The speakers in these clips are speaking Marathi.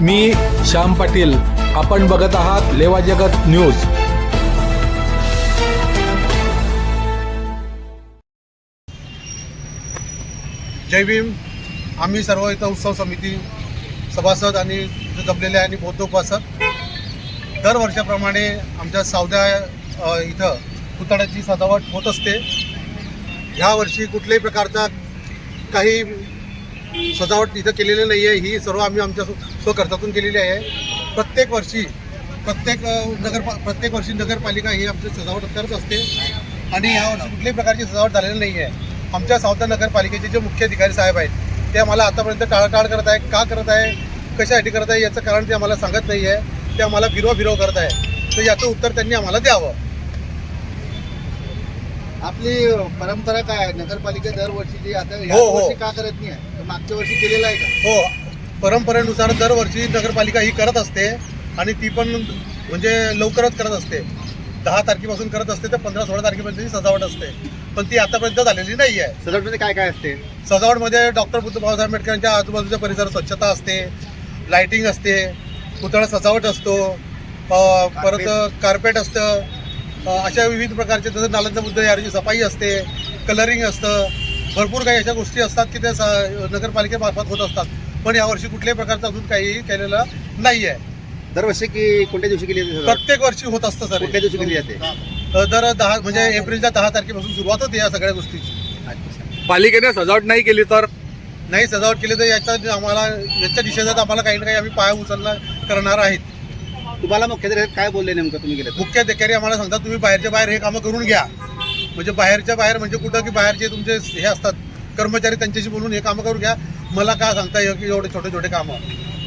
मी श्याम पाटील. आपण बघत आहात लेवा जगत न्यूज. जय भीम. आम्ही सर्व इथं उत्सव समिती सभासद आणि जपलेले आहे आणि बौद्ध उपासक. दरवर्षाप्रमाणे आमच्या सावद्या इथं पुतळ्याची सजावट होत असते. ह्या वर्षी कुठल्याही प्रकारचा काही सजावट इथं केलेली नाही आहे. ही सर्व आम्ही आमच्या स्व- स्वखर्चातून केलेली आहे. प्रत्येक वर्षी प्रत्येक नगर प्रत्येक वर्षी नगरपालिका ही आमची सजावट करत असते. आणि ह्या वर्षी कुठल्याही प्रकारची सजावट झालेली नाही आहे. आमच्या सावता नगरपालिकेचे जे मुख्य अधिकारी साहेब आहेत ते आम्हाला आतापर्यंत टाळाटाळ करत आहे का करत आहे कशासाठी करत आहे याचं कारण ते आम्हाला सांगत नाही आहे. ते आम्हाला बिरो बिरो करत आहे तर याचं उत्तर त्यांनी आम्हाला द्यावं. आपली परंपरा काय आहे? नगरपालिका दरवर्षी आता ह्या हो, हो. वर्षी का करत नाही आहे? तर मागच्या वर्षी केलेलं आहे का? हो. परंपरेनुसार दरवर्षी नगरपालिका ही करत असते आणि ती पण म्हणजे लवकरच करत असते. दहा तारखेपासून करत असते तर पंधरा सोळा तारखेपर्यंत ही सजावट असते. पण ती आतापर्यंत झालेली नाही आहे. सजावटमध्ये काय काय असते? सजावटमध्ये डॉक्टर बुद्ध बाबासाहेब आंबेडकरांच्या आजूबाजूच्या परिसरात स्वच्छता असते लाइटिंग असते पुतळा सजावट असतो अ, परत कार्पेट असतं अशा विविध प्रकारचे जसं नालंदा बुद्ध याची सफाई असते कलरिंग असतं भरपूर काही अशा गोष्टी असतात की त्या स- नगरपालिकेमार्फत होत असतात. पण यावर्षी कुठल्याही प्रकारचं अजून काही केलेलं नाही आहे दरवर्षी की कोणत्या दिवशी केली जाते? प्रत्येक वर्षी होत असतं सर. कुठल्या दिवशी केली जाते? अ, दर दहा म्हणजे एप्रिलच्या दहा तारखेपासून सुरुवात होते या सगळ्या गोष्टीची. पालिकेने सजावट नाही केली तर? नाही सजावट केली तर याच्या आम्हाला याच्या निषेधात आम्हाला काही ना काही आम्ही पाया उचलणं करणार आहेत. तुम्हाला मुख्याधिकारी काय बोलले नेमकं तुम्ही गेले मुख्य अधिकारी आम्हाला सांगतात तुम्ही बाहेरच्या बाहेर हे कामं करून घ्या. म्हणजे बाहेरच्या बाहेर म्हणजे कुठं की बाहेरचे तुमचे हे असतात कर्मचारी त्यांच्याशी बोलून हे कामं करून घ्या. मला काय सांगता येईल की एवढे छोटे छोटे कामं?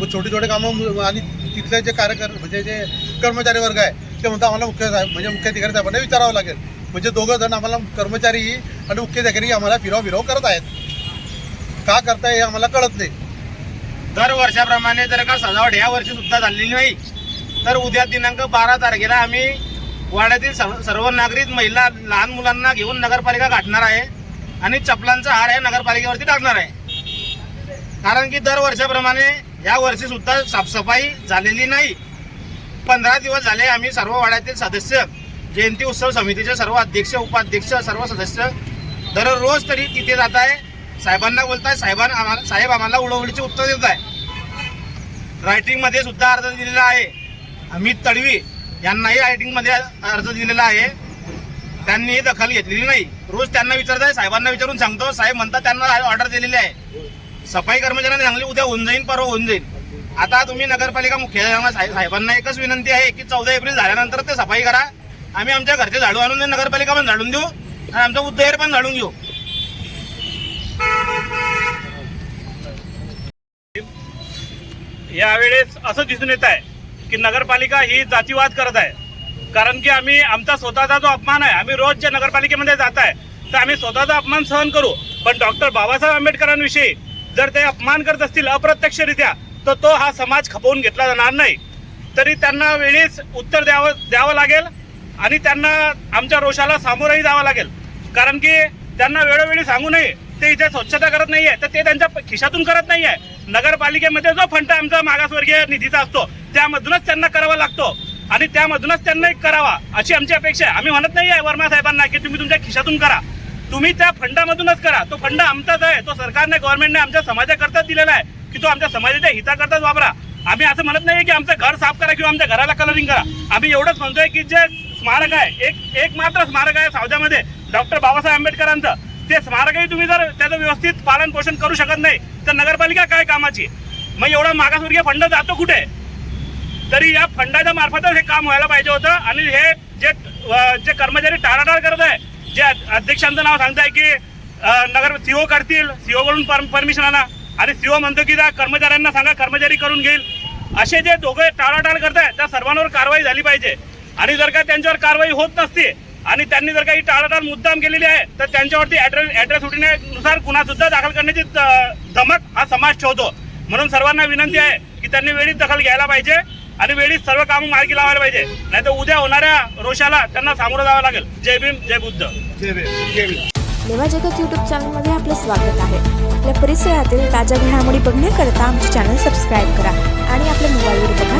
मग छोटे छोटे कामं आणि तिथले जे कार्यकर म्हणजे जे कर्मचारी वर्ग आहे ते म्हणतात आम्हाला मुख्य साहेब म्हणजे मुख्य अधिकारी साहेबांना विचारावं लागेल. म्हणजे दोघं जण आम्हाला कर्मचारी आणि मुख्य अधिकारी आम्हाला फिरव फिरव करत आहेत. का करताय हे आम्हाला कळत नाही. दर वर्षाप्रमाणे जर का सजावट या वर्षी सुद्धा झालेली नाही तर उद्या दिनांक बारा तारखेला आम्ही वाड्यातील सर्व सर्व नागरिक महिला लहान मुलांना घेऊन नगरपालिका गाठणार आहे आणि चपलांचा हार हे नगरपालिकेवरती टाकणार आहे. कारण की दर वर्षाप्रमाणे या वर्षी सुद्धा साफसफाई झालेली नाही. पंधरा दिवस झाले आम्ही सर्व वाड्यातील सदस्य जयंती उत्सव समितीचे सर्व अध्यक्ष उपाध्यक्ष सर्व सदस्य दररोज तरी तिथे जात आहे. साहेबांना बोलताय साहेबांना आम्हाला साहेब आम्हाला उडवडीचे उत्तर देत आहे. रायटिंगमध्ये सुद्धा अर्ज दिलेला आहे. अमित तडवी यांनाही रायटिंगमध्ये अर्ज दिलेला आहे. त्यांनी दखल घेतलेली नाही. रोज त्यांना विचारत आहे साहेबांना विचारून सांगतो. साहेब म्हणतात त्यांना ऑर्डर दिलेली आहे. सफाई कर्मचाऱ्यांनी सांगली उद्या होऊन जाईल परवा होऊन जाईल आता तुम्ही नगरपालिका मुख्यालयाला साहेब- साहेबांना एकच विनंती आहे की चौदा एप्रिल झाल्यानंतर ते सफाई करा. आम्ही आमच्या घरचे झाडू आणून देऊ, नगरपालिका पण झाडून देऊ आणि आमचा उद्योग पण झाडून घेऊ. यावेळेस असं दिसून येत आहे की नगरपालिका ही जातीवाद करत आहे. कारण की आम्ही आमचा स्वतःचा जो अपमान आहे आम्ही रोज जे नगरपालिकेमध्ये जात आहे तर आम्ही स्वतःचा अपमान सहन करू. पण डॉक्टर बाबासाहेब आंबेडकरांविषयी जर ते अपमान करत असतील अप्रत्यक्षरित्या तर तो हा समाज खपवून घेतला जाणार नाही. तरी त्यांना वेळीच उत्तर द्यावं द्यावं लागेल आणि त्यांना आमच्या रोषाला सामोरंही जावं लागेल. कारण की त्यांना वेळोवेळी सांगू नये ते इथे स्वच्छता करत नाहीये तर ते त्यांच्या खिशातून करत नाहीये. नगरपालिकेमध्ये जो फंड आमचा मागासवर्गीय निधीचा असतो त्यामधूनच त्यांना करावा लागतो. आणि त्यामधूनच त्यांना एक करावा अशी आमची अपेक्षा आहे. आम्ही म्हणत नाही आहे वर्मा साहेबांना की तुम्ही तुमच्या खिशातून करा. तुम्ही त्या फंडामधूनच करा. तो फंड आमचाच आहे. तो सरकारने गव्हर्नमेंटने आमच्या समाजाकरताच दिलेला आहे की तो आमच्या समाजाच्या हिताकरताच वापरा. आम्ही असं म्हणत नाही की आमचं घर साफ करा किंवा आमच्या घराला कलरिंग करा. आम्ही एवढंच म्हणतोय की जे स्मारक आहे एक एक मात्र स्मारक आहे सावद्यामध्ये डॉक्टर बाबासाहेब आंबेडकरांचं. ते स्मारकही तुम्ही जर त्याचं व्यवस्थित पालन पोषण करू शकत नाही तर नगरपालिका काय कामाची मग एवढा मागासवर्गीय फंड जातो कुठे? तरी या फंडाच्या मार्फतच हे काम व्हायला पाहिजे होतं आणि हे जे जे कर्मचारी टाळाटाळ करत आहे जे अध्यक्षांचं नाव सांगताय की नगर सीओ करतील सीओ कडून परमिशन आणा. आणि सीओ म्हणतो की त्या कर्मचाऱ्यांना सांगा कर्मचारी करून घेईल. असे जे दोघे टाळाटाळ करताय त्या सर्वांवर कारवाई झाली पाहिजे. आणि जर का त्यांच्यावर कारवाई होत नसते आणि त्यांनी जर काही टाळाटाळ मुद्दाम केलेली आहे तर त्यांच्यावरती ॲड्रेस ॲड्रेस गुन्हा सुद्धा दाखल करण्याची धमक हा समाज ठेवतो. म्हणून सर्वांना विनंती आहे की त्यांनी वेळीच दखल घ्यायला पाहिजे आणि वेळीच सर्व काम मार्गी लावायला पाहिजे. नाही तर उद्या होणाऱ्या रोषाला त्यांना सामोरं जावं लागेल. जय भीम जय बुद्ध. जय भीम जय भीम. जगत युट्यूब चॅनलमध्ये आपलं स्वागत आहे. आपल्या परिसरातील ताज्या घडामोडी बघण्याकरता आमचे चॅनल सबस्क्राईब करा आणि आपल्या मोबाईलवर बघा.